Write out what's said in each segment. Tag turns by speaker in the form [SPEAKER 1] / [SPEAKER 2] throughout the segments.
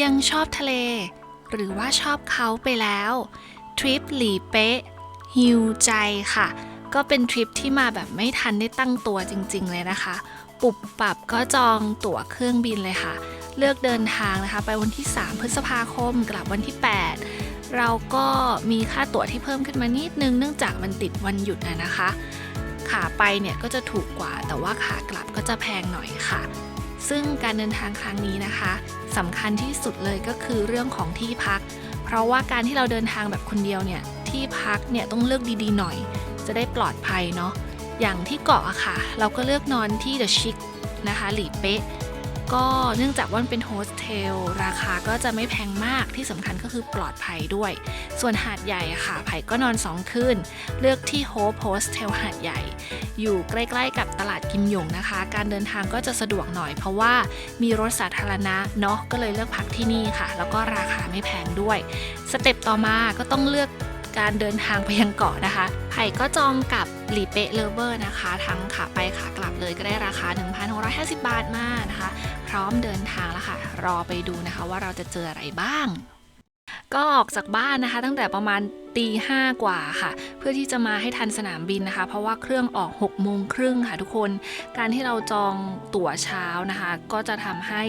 [SPEAKER 1] ยังชอบทะเล หรือว่าชอบเขาไปแล้วทริปหลีเป๊ะฮิวใจค่ะ ก็เป็นทริปที่มาแบบไม่ทันได้ตั้งตัวจริง ๆ เลยนะคะ ปุบปับก็จองตั๋วเครื่องบินเลยค่ะ เลือกเดินทางนะคะ ไปวันที่ 3 พฤษภาคมกลับวันที่ 8 เราก็มีค่าตั๋วที่เพิ่มขึ้นมานิดนึงเนื่องจากมันติดวันหยุดนะนะคะ ขาไปเนี่ยก็จะถูกกว่า แต่ว่าขากลับก็จะแพงหน่อยค่ะ ซึ่งการเดินทางครั้งนี้นะคะ สำคัญที่สุดเลยก็คือเรื่องของที่พัก เพราะว่าการที่เราเดินทางแบบคนเดียวเนี่ยที่พักเนี่ยต้องเลือกดีๆหน่อย จะได้ปลอดภัยเนาะอย่างที่เกาะอะค่ะ เราก็เลือกนอนที่เดอะชิคนะคะหลีเป๊ะ ก็เนื่องจากว่ามันเป็นโฮสเทลราคาก็จะไม่แพงมากที่สำคัญก็คือปลอดภัยด้วย ส่วนหาดใหญ่ค่ะ ไผ่ก็นอน 2 คืน เลือกที่โฮปโฮสเทลหาดใหญ่ อยู่ใกล้ๆกับตลาดกิมหยงนะคะ การเดินทางก็จะสะดวกหน่อยเพราะว่ามีรถสาธารณะเนาะก็เลยเลือกพักที่นี่ค่ะ แล้วก็ราคาไม่แพงด้วย สเต็ปต่อมาก็ต้องเลือกการเดินทางไปยังเกาะนะคะ ไผ่ก็จองกับหลีเปะเลเวอร์นะคะ ทั้งขาไปขากลับเลยก็ได้ราคา 1,650 บาทมานะคะ ร้อมเดินทางแล้วค่ะ รอไปดูนะคะว่าเราจะเจออะไรบ้าง ก็ออกจากบ้านนะคะ ตั้งแต่ประมาณตีห้ากว่าค่ะ เพื่อที่จะมาให้ทันสนามบินนะคะ เพราะว่าเครื่องออก6โมงครึ่งค่ะทุกคน การที่เราจองตั๋วเช้านะคะ ก็จะทำให้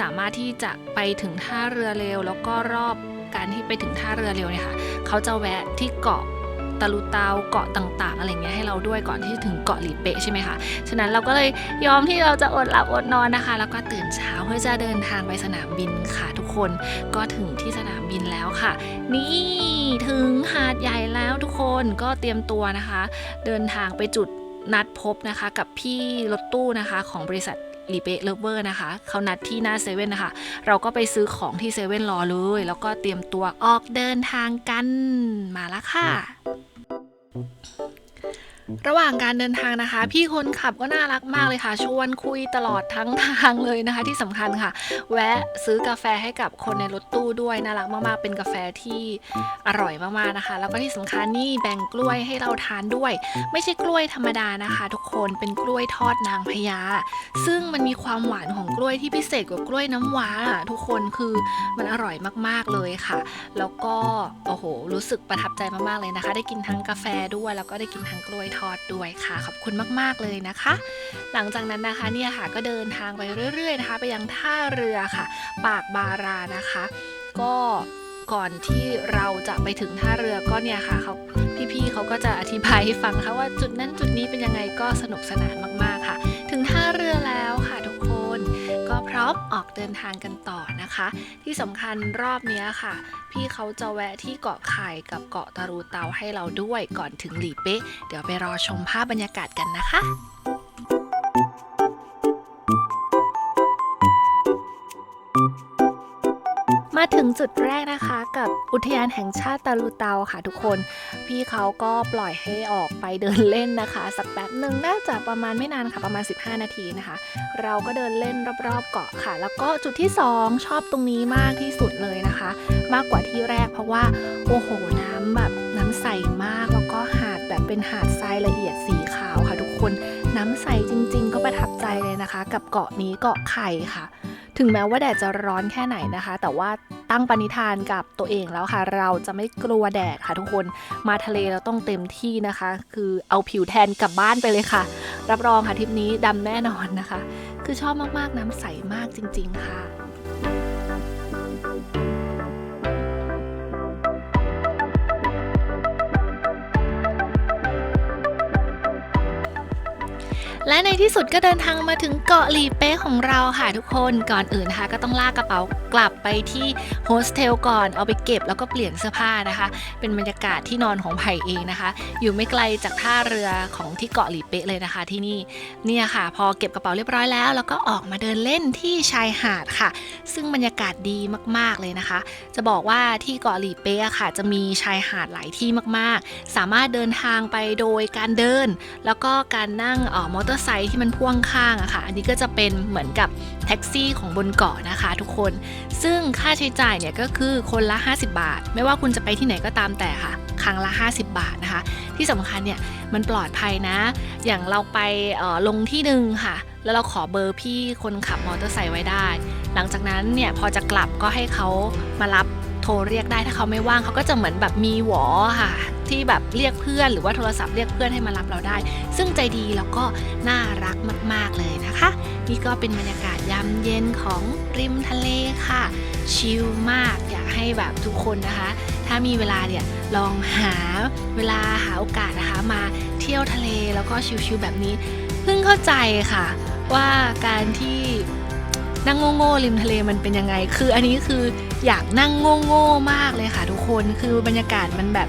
[SPEAKER 1] สามารถที่จะไปถึงท่าเรือเร็ว แล้วก็รอบการที่ไปถึงท่าเรือเร็วเนี่ยค่ะ เขาจะแวะที่เกาะ ตะลุเตาเกาะต่าง ๆ อะไรเงี้ยให้เราด้วยก่อนที่จะถึงเกาะหลีเปะใช่ไหมคะ ฉะนั้นเราก็เลยยอมที่เราจะอดหลับอดนอนนะคะ แล้วก็ตื่นเช้าเพื่อจะเดินทางไปสนามบินค่ะทุกคน ก็ถึงที่สนามบินแล้วค่ะ นี่ถึงหาดใหญ่แล้วทุกคนก็เตรียมตัวนะคะ เดินทางไปจุดนัดพบนะคะกับพี่รถตู้นะคะของบริษัท ลีเปเลเวอร์นะคะเขานัดที่หน้าเซเว่นนะคะ เราก็ไปซื้อของที่เซเว่นรอเลย แล้วก็เตรียมตัวออกเดินทางกันมาละค่ะ ระหว่างการเดินทางนะคะ พี่คนขับก็น่ารักมากเลยค่ะ ชวนคุยตลอดทั้งทางเลยนะคะ ที่สำคัญค่ะ แวะซื้อกาแฟให้กับคนในรถตู้ด้วยน่ารักมากๆ เป็นกาแฟที่อร่อยมากๆนะคะ แล้วก็ที่สำคัญนี่แบ่งกล้วยให้เราทานด้วย ไม่ใช่กล้วยธรรมดานะคะ ทุกคนเป็นกล้วยทอดนางพญาซึ่งมันมีความหวานของกล้วยที่พิเศษกว่ากล้วยน้ำว้าอะทุกคนคือมันอร่อยมากๆเลยค่ะ แล้วก็โอ้โหรู้สึกประทับใจมากๆเลยนะคะ ได้กินทั้งกาแฟด้วยแล้วก็ได้กินทั้งกล้วยทอดด้วยค่ะ ขอบคุณมาก ๆ เลยนะคะ หลังจากนั้นนะคะเนี่ยค่ะก็เดินทางไปเรื่อย ๆ นะคะ ไปยังท่าเรือค่ะ ปากบารานะคะ ก็ก่อนที่เราจะไปถึงท่าเรือก็เนี่ยค่ะเขาพี่ๆเขาก็จะอธิบายให้ฟังค่ะว่าจุดนั้นจุดนี้เป็นยังไงก็สนุกสนานมากๆ อฟออกเดินทางกันต่อนะคะ ที่สำคัญรอบนี้ค่ะ พี่เขาจะแวะที่เกาะไข่กับเกาะตารูเตาให้เราด้วยก่อนถึงหลีเป๊ะ เดี๋ยวไปรอชมภาพบรรยากาศกันนะคะ มาถึงจุดแรกนะคะกับอุทยานแห่งชาติตาลูเตาค่ะทุกคน พี่เขาก็ปล่อยให้ออกไปเดินเล่นนะคะ สักแป๊บหนึ่งน่าจะประมาณไม่นานค่ะประมาณ 15 นาทีนะคะ เราก็เดินเล่นรอบๆเกาะค่ะ แล้วก็จุดที่ 2 ชอบตรงนี้มากที่สุดเลยนะคะ มากกว่าที่แรกเพราะว่าโอ้โหน้ำแบบน้ำใสมากแล้วก็หาดแบบเป็นหาดทรายละเอียดสีขาวค่ะทุกคนน้ำใสจริง ๆ ก็ประทับใจเลยนะคะ กับเกาะนี้เกาะไข่ค่ะ ถึงแม้ว่าแดดจะร้อนแค่ไหนนะคะ แต่ว่าตั้งปณิธานกับตัวเองแล้วค่ะ เราจะไม่กลัวแดดค่ะทุกคนมาทะเลเราต้องเต็มที่นะคะ คือเอาผิวแทนกลับบ้านไปเลยค่ะ รับรองค่ะทริปนี้ดำแน่นอนนะคะ คือชอบมากๆน้ำใสมากจริง ๆ ค่ะ และในที่สุดก็เดินทางมาถึงเกาะหลีเป๊ะของเราค่ะทุกคนก่อนอื่นนะคะก็ต้องลากกระเป๋ากลับไปที่โฮสเทลก่อนเอาไปเก็บแล้วก็เปลี่ยนเสื้อผ้านะคะ เป็นบรรยากาศที่นอนของไผ่เองนะคะ อยู่ไม่ไกลจากท่าเรือของที่เกาะหลีเป๊ะเลยนะคะ ที่นี่เนี่ยค่ะ พอเก็บกระเป๋าเรียบร้อยแล้ว แล้วก็ออกมาเดินเล่นที่ชายหาดค่ะ ซึ่งบรรยากาศดีมากๆเลยนะคะ จะบอกว่าที่เกาะหลีเป๊ะค่ะ จะมีชายหาดหลายที่มากๆ สามารถเดินทางไปโดยการเดิน แล้วก็การนั่งออมอเตอร์ไซค์ที่มันพ่วงข้างอะค่ะ อันนี้ก็จะเป็นเหมือนกับแท็กซี่ของบนเกาะนะคะทุกคน ซึ่งค่าใช้จ่ายเนี่ยก็คือคนละ 50 บาท ไม่ว่าคุณจะไปที่ไหนก็ตามแต่ค่ะ ครั้งละ 50 บาทนะคะ ที่สำคัญเนี่ยมันปลอดภัยนะ อย่างเราไปออลงที่หนึ่งค่ะ แล้วเราขอเบอร์พี่คนขับมอเตอร์ไซค์ไว้ได้ หลังจากนั้นเนี่ยพอจะกลับก็ให้เขามารับโทรเรียกได้ถ้าเขาไม่ว่างเขาก็จะเหมือนแบบมีหวอค่ะ ที่แบบเรียกเพื่อนหรือว่าโทรศัพท์เรียกเพื่อนให้มารับเราได้ ซึ่งใจดีแล้วก็น่ารักมาก ๆเลยนะคะ นี่ก็เป็นบรรยากาศยามเย็นของริมทะเลค่ะ ชิลมากอยากให้แบบทุกคนนะคะ ถ้ามีเวลาเนี่ยลองหาเวลาหาโอกาสนะคะมาเที่ยวทะเลแล้วก็ชิลๆแบบนี้ เพิ่งเข้าใจค่ะ ว่าการที่นั่งโง่ๆริมทะเลมันเป็นยังไง คืออันนี้คืออยากนั่งโง่ๆมากเลยค่ะ ทุกคน คือบรรยากาศมันแบบ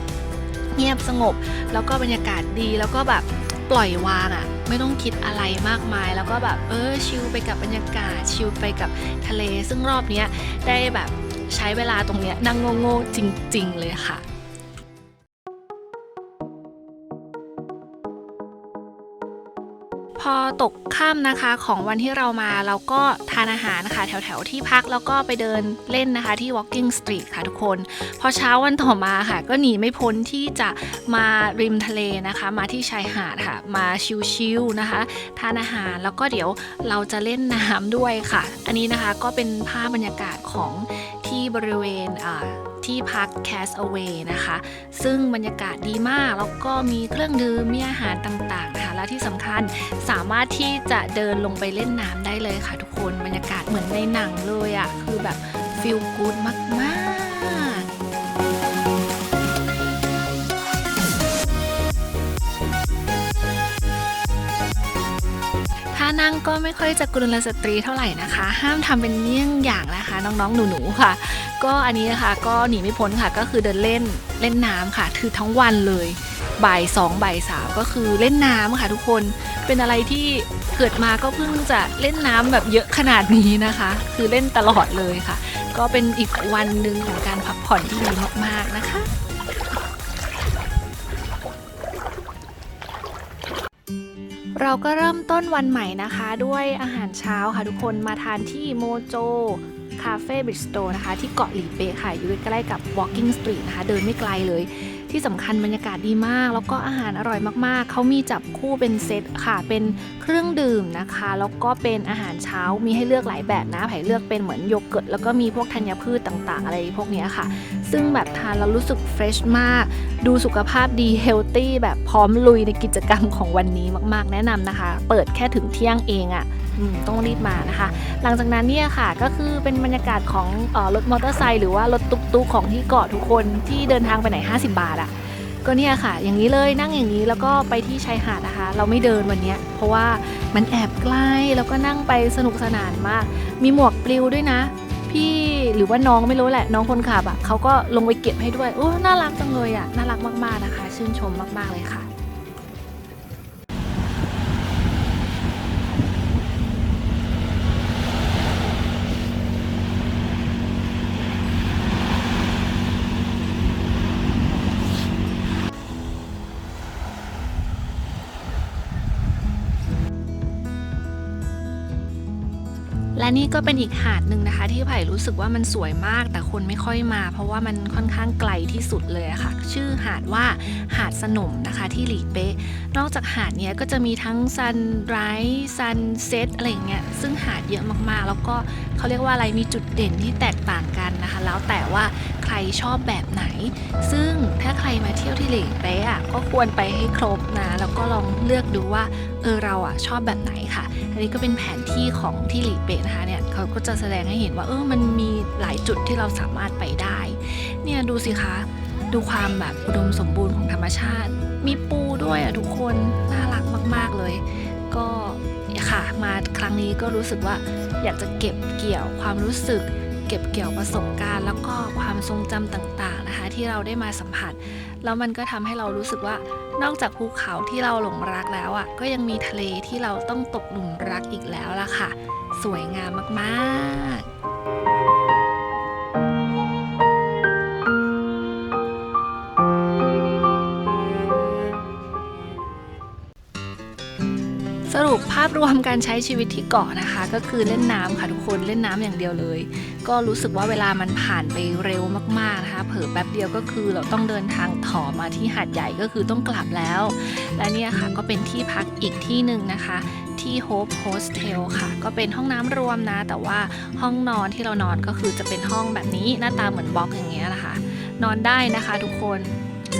[SPEAKER 1] เงียบสงบ แล้วก็บรรยากาศดีแล้วก็แบบปล่อยวางอะ่ะ ไม่ต้องคิดอะไรมากมาย แล้วก็แบบเออชิลไปกับบรรยากาศ ชิลไปกับทะเล ซึ่งรอบเนี้ยได้แบบใช้เวลาตรงเนี้ยนั่งโง่ๆจริง ๆ เลยค่ะ อตกค่ำนะคะของวันที่เรามาเราก็ทานอาหารนะคะแถวๆที่พักแล้วก็ไปเดินเล่นนะคะที่ Walking Street ค่ะทุกคน พอเช้าวันต่อมาค่ะ ก็หนีไม่พ้นที่จะมาริมทะเลนะคะ มาที่ชายหาดค่ะ มาชิลๆนะคะทานอาหารแล้วก็เดี๋ยวเราจะเล่นน้ำด้วยค่ะ อันนี้นะคะก็เป็นภาพบรรยากาศของ บริเวณที่พัก Cast Away นะคะ ซึ่งบรรยากาศดีมาก แล้วก็มีเครื่องดื่ม มีอาหารต่างๆนะคะ และที่สำคัญสามารถที่จะเดินลงไปเล่นน้ำได้เลยค่ะทุกคน บรรยากาศเหมือนในหนังเลยอะ่ะคือแบบฟิลกู๊ดมากๆถ้านั่งก็ไม่ค่อยจะกรุณสตรีเท่าไหร่นะคะ ห้ามทำเป็นเยี่ยงอย่างนะคะ น้องๆ หนูๆค่ะ ก็อันนี้นะคะก็หนีไม่พ้นค่ะก็คือเดินเล่นเล่นน้ำค่ะคือทั้งวันเลยบ่ายสองบ่ายสามก็คือเล่นน้ำค่ะทุกคนเป็นอะไรที่เกิดมาก็เพิ่งจะเล่นน้ำแบบเยอะขนาดนี้นะคะ คือเล่นตลอดเลยค่ะ ก็เป็นอีกวันหนึ่งของการพักผ่อนที่ดีมากๆนะคะเราก็เริ่มต้นวันใหม่นะคะ ด้วยอาหารเช้าค่ะทุกคนมาทานที่โมโจาเฟ่บิสโตนะคะ ที่เกาะหลีเป๊ะค่ะ อยู่ใกล้ๆกับ Walking Street นะคะ เดินไม่ไกลเลย ที่สำคัญบรรยากาศดีมาก แล้วก็อาหารอร่อยมากๆ เขามีจับคู่เป็นเซตค่ะ เป็นเครื่องดื่มนะคะ แล้วก็เป็นอาหารเช้า มีให้เลือกหลายแบบนะไผ่เลือกเป็นเหมือนโยเกิร์ต แล้วก็มีพวกธัญพืชต่างๆ อะไรพวกนี้ค่ะ ซึ่งแบบทานแล้วรู้สึกเฟรชมาก ดูสุขภาพดี เฮลตี้แบบพร้อมลุยในกิจกรรมของวันนี้มากๆ แนะนำนะคะ เปิดแค่ถึงเที่ยงเองอะ่ะ ต้องรีบมานะคะ หลังจากนั้นเนี่ยค่ะก็คือเป็นบรรยากาศของออรถมอเตอร์ไซค์หรือว่ารถตุ๊กๆของที่เกาะทุกคนที่เดินทางไปไหน 50 บาทอะ่ะก็เนี่ยค่ะ อย่างนี้เลยนั่งอย่างนี้แล้วก็ไปที่ชายหาดนะคะ เราไม่เดินวันนี้เพราะว่ามันแอบใกล้แล้วก็นั่งไปสนุกสนานมาก มีหมวกปลิวด้วยนะ พี่หรือว่าน้องไม่รู้แหละ น้องคนขับอะ่ะเขาก็ลงไปเก็บให้ด้วยโอ้น่ารักจังเลยอะ่ะน่ารักมากๆนะคะ ชื่นชมมากๆเลยค่ะ และนี่ก็เป็นอีกหาดหนึ่งนะคะ ที่ไผ่รู้สึกว่ามันสวยมาก แต่คนไม่ค่อยมา เพราะว่ามันค่อนข้างไกลที่สุดเลยะค่ะ ชื่อหาดว่าหาดสนมนะคะที่หลีเป๊ะนอกจากหาดเนี้ยก็จะมีทั้งซันไรส์ซันเซ็ตอะไรอย่างเงี้ยซึ่งหาดเยอะมากๆ แล้วก็ เขาเรียกว่าอะไรมีจุดเด่นที่แตกต่างกันนะคะ แล้วแต่ว่าใครชอบแบบไหน ซึ่งถ้าใครมาเที่ยวที่หลีเป๊ะอะก็ควรไปให้ครบนะแล้วก็ลองเลือกดูว่าเออเราอะชอบแบบไหนค่ะ อันนี้ก็เป็นแผนที่ของที่หลีเป๊ะนะคะเนี่ยเขาก็จะแสดงให้เห็นว่าเออมันมีหลายจุดที่เราสามารถไปได้ เนี่ยดูสิคะดูความแบบอุดมสมบูรณ์ของธรรมชาติ มีปูด้วยอะทุกคนน่ารักมาก ๆ เลย ก็ ค่ะ มาครั้งนี้ก็รู้สึกว่าอยากจะเก็บเกี่ยวความรู้สึก เก็บเกี่ยวประสบการณ์ แล้วก็ความทรงจำต่างๆนะคะ ที่เราได้มาสัมผัส แล้วมันก็ทำให้เรารู้สึกว่านอกจากภูเขาที่เราหลงรักแล้วอะก็ยังมีทะเลที่เราต้องตกหลุมรักอีกแล้วล่ะค่ะ สวยงามมากๆ รุปภาพรวมการใช้ชีวิตที่เกาะนะคะ ก็คือเล่นน้ำค่ะทุกคนเล่นน้ำอย่างเดียวเลย ก็รู้สึกว่าเวลามันผ่านไปเร็วมากๆนะคะ เผลอแป๊บเดียวก็คือเราต้องเดินทางถ่อมาที่หาดใหญ่ก็คือต้องกลับแล้ว และเนี่ยค่ะก็เป็นที่พักอีกที่หนึ่งนะคะที่ Hope Hostel ค่ะ ก็เป็นห้องน้ำรวมนะ แต่ว่าห้องนอนที่เรานอนก็คือจะเป็นห้องแบบนี้หน้าตาเหมือนบล็อกอย่างเงี้ยนะคะ นอนได้นะคะทุกคน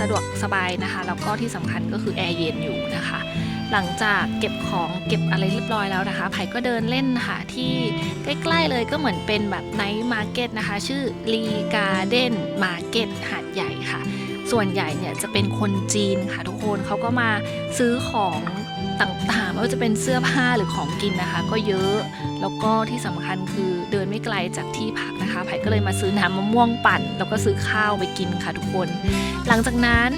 [SPEAKER 1] สะดวกสบายนะคะ แล้วก็ที่สำคัญก็คือแอร์เย็นอยู่นะคะ หลังจากเก็บของเก็บอะไรเรียบร้อยแล้วนะคะ ไผ่ก็เดินเล่นค่ะที่ใกล้ๆเลยก็เหมือนเป็นแบบไนท์มาร์เก็ตนะคะ ชื่อลีการ์เด้นมาร์เก็ตหาดใหญ่ค่ะ ส่วนใหญ่เนี่ยจะเป็นคนจีนค่ะทุกคนเขาก็มาซื้อของต่างๆไม่ว่าจะเป็นเสื้อผ้าหรือของกินนะคะ ก็เยอะ แล้วก็ที่สำคัญคือเดินไม่ไกลจากที่พักนะคะไผ่ก็เลยมาซื้อน้ำมะม่วงปั่น แล้วก็ซื้อข้าวไปกินค่ะทุกคน หลังจากนั้น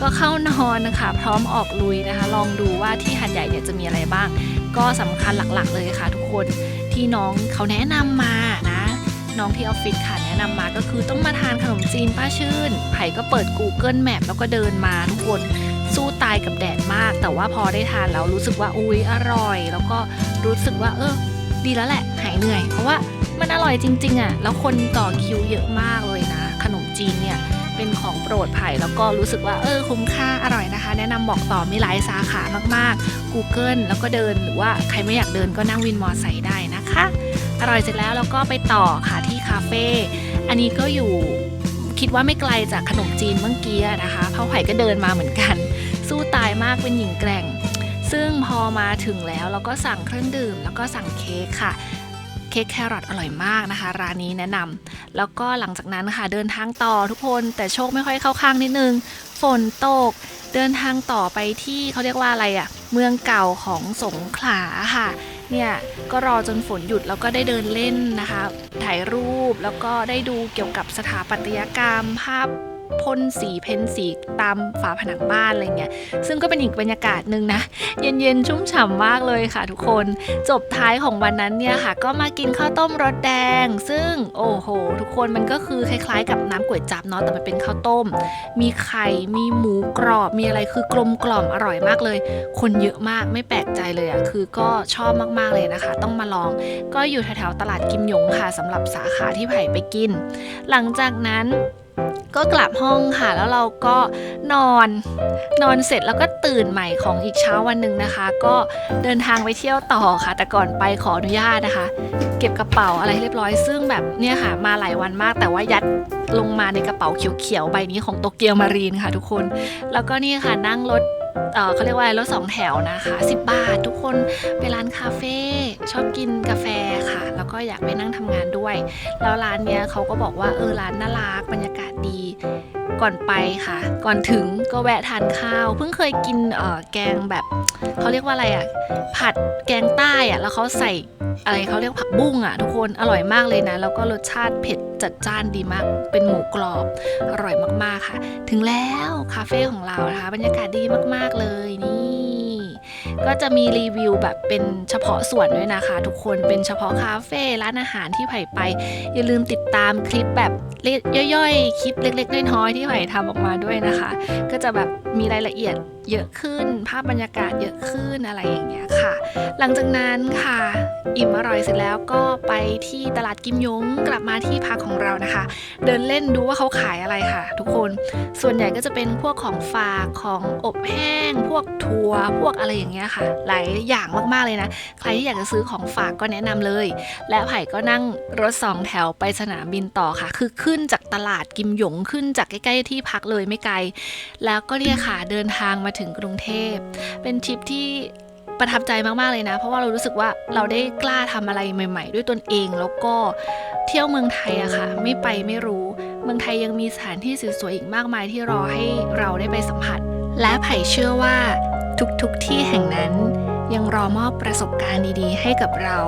[SPEAKER 1] ก็เข้านอนนะคะพร้อมออกลุยนะคะ ลองดูว่าที่หาดใหญ่เนี่ยจะมีอะไรบ้าง ก็สำคัญหลักๆ เลยค่ะทุกคนที่น้องเขาแนะนำมานะน้องที่ออฟฟิศค่ะแนะนำมาก็คือต้องมาทานขนมจีนป้าชื่น ไผ่ก็เปิด Google Map แล้วก็เดินมาทุกคนสู้ตายกับแดดมาก แต่ว่าพอได้ทานแล้วรู้สึกว่าอุ้ยอร่อย แล้วก็รู้สึกว่าเออ ดีแล้วแหละ หายเหนื่อย เพราะว่ามันอร่อยจริง ๆอะ แล้วคนต่อคิวเยอะมากเลยนะ ขนมจีนเนี่ยเป็นของโปรดไผ่แล้วก็รู้สึกว่าเออคุ้มค่าอร่อยนะคะ แนะนำบอกต่อมีหลายสาขามากๆ Google แล้วก็เดินหรือว่าใครไม่อยากเดินก็นั่งวินมอไซค์ได้นะคะ อร่อยเสร็จแล้วแล้วก็ไปต่อค่ะที่คาเฟ่อันนี้ก็อยู่คิดว่าไม่ไกลจากขนมจีนเมื่อกี้นะคะเพราไผ่ก็เดินมาเหมือนกัน สู้ตายมากเป็นหญิงแกร่ง ซึ่งพอมาถึงแล้วเราก็สั่งเครื่องดื่ม แล้วก็สั่งเค้กค่ะ เค้กแครอทอร่อยมากนะคะ ร้านนี้แนะนำแล้วก็หลังจากนั้นค่ะเดินทางต่อทุกคนแต่โชคไม่ค่อยเข้าข้างนิดนึง ฝนตก เดินทางต่อไปที่เขาเรียกว่าอะไรอะ่ะ เมืองเก่าของสงขลาค่ะเนี่ยก็รอจนฝนหยุดแล้วก็ได้เดินเล่นนะคะ ถ่ายรูปแล้วก็ได้ดูเกี่ยวกับสถาปัตยกรรมภาพ พ่นสีเพ้นสีตามฝาผนังบ้านอะไรเงี้ย ซึ่งก็เป็นอีกบรรยากาศหนึ่งนะ เย็นๆ ชุ่มฉ่ำมากเลยค่ะทุกคน จบท้ายของวันนั้นเนี่ยค่ะ ก็มากินข้าวต้มรสแดง ซึ่งโอ้โห ทุกคนมันก็คือคล้ายๆ กับน้ำก๋วยจั๊บเนาะ แต่มันเป็นข้าวต้ม มีไข่ มีหมูกรอบ มีอะไรคือกลมกล่อมอร่อยมากเลย คนเยอะมากไม่แปลกใจเลยอะ่ะ คือก็ชอบมากๆเลยนะคะ ต้องมาลอง ก็อยู่แถวๆตลาดกิมหยงค่ะสำหรับสาขาที่ไผ่ไปกิน หลังจากนั้น ก็กลับห้องค่ะ แล้วเราก็นอนนอนเสร็จแล้วก็ตื่นใหม่ของอีกเช้าวันหนึ่งนะคะ ก็เดินทางไปเที่ยวต่อค่ะ แต่ก่อนไปขออนุญาตนะคะ เก็บกระเป๋าอะไรเรียบร้อยซึ่งแบบเนี่ยค่ะ มาหลายวันมาก แต่ว่ายัดลงมาในกระเป๋าเขียวๆใบนี้ของโตเกียวมารีนค่ะ ทุกคน แล้วก็นี่ค่ะนั่งรถ เขาเรียกว่าอะไรรถสองแถวนะคะ10 บาท ทุกคนไปร้านคาเฟ่ชอบกินกาแฟค่ะ แล้วก็อยากไปนั่งทำงานด้วย แล้วร้านเนี้ยเขาก็บอกว่าเออร้านน่ารักบรรยากาศดีก่อนไปค่ะ ก่อนถึงก็แวะทานข้าว เพิ่งเคยกินแกงแบบเขาเรียกว่าอะไรอะผัดแกงใต้อะแล้วเขาใส่อะไรเขาเรียกผักบุ้งอะทุกคนอร่อยมากเลยนะ แล้วก็รสชาติเผ็ด จัดจ้านดีมาก เป็นหมูกรอบ อร่อยมากๆค่ะ ถึงแล้วคาเฟ่ของเรานะคะ บรรยากาศดีมากๆเลยนี่ ก็จะมีรีวิวแบบเป็นเฉพาะส่วนด้วยนะคะ ทุกคนเป็นเฉพาะคาเฟ่ร้านอาหารที่ไผ่ไป อย่าลืมติดตามคลิปแบบเล็กย่อยๆ คลิปเล็กๆน้อยๆที่ไผ่ทำออกมาด้วยนะคะ ก็จะแบบมีรายละเอียดเยอะขึ้น ภาพบรรยากาศเยอะขึ้นอะไรอย่างเงี้ยค่ะ หลังจากนั้นค่ะ อิ่มอร่อยเสร็จแล้วก็ไปที่ตลาดกิมยงกลับมาที่พักของเรานะคะ เดินเล่นดูว่าเขาขายอะไรค่ะ ทุกคนส่วนใหญ่ก็จะเป็นพวกของฝากของอบแห้ง พวกทัวพวกอะไรอย่างเงี้ยค่ะ หลายอย่างมากๆเลยนะ ใครที่อยากจะซื้อของฝากก็แนะนำเลย และไผ่ก็นั่งรถสองแถวไปสนามบินต่อค่ะ คือขึ้นจากตลาดกิมหยงขึ้นจากใกล้ๆที่พักเลยไม่ไกล แล้วก็เนี่ยค่ะเดินทางมาถึงกรุงเทพ เป็นทริปที่ประทับใจมาก ๆ เลยนะ เพราะว่าเรารู้สึกว่าเราได้กล้าทำอะไรใหม่ ๆ ด้วยตนเองแล้วก็เที่ยวเมืองไทยอะค่ะ ไม่ไปไม่รู้ เมืองไทยยังมีสถานที่สวยๆอีกมากมายที่รอให้เราได้ไปสัมผัส และไผ่เชื่อว่า ทุกๆที่แห่งนั้น ยังรอมอบประสบการณ์ดีๆ ให้กับเรา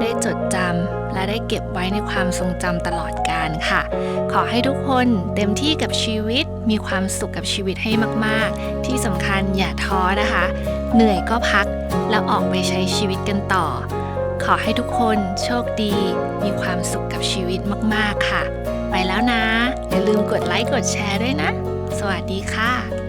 [SPEAKER 1] ได้จดจำและได้เก็บไว้ในความทรงจำตลอดกาลค่ะ ขอให้ทุกคนเต็มที่กับชีวิต มีความสุขกับชีวิตให้มากๆ ที่สำคัญอย่าท้อนะคะ เหนื่อยก็พักแล้วออกไปใช้ชีวิตกันต่อ ขอให้ทุกคนโชคดี มีความสุขกับชีวิตมากๆค่ะ ไปแล้วนะ อย่าลืมกดไลค์กดแชร์ด้วยนะ สวัสดีค่ะ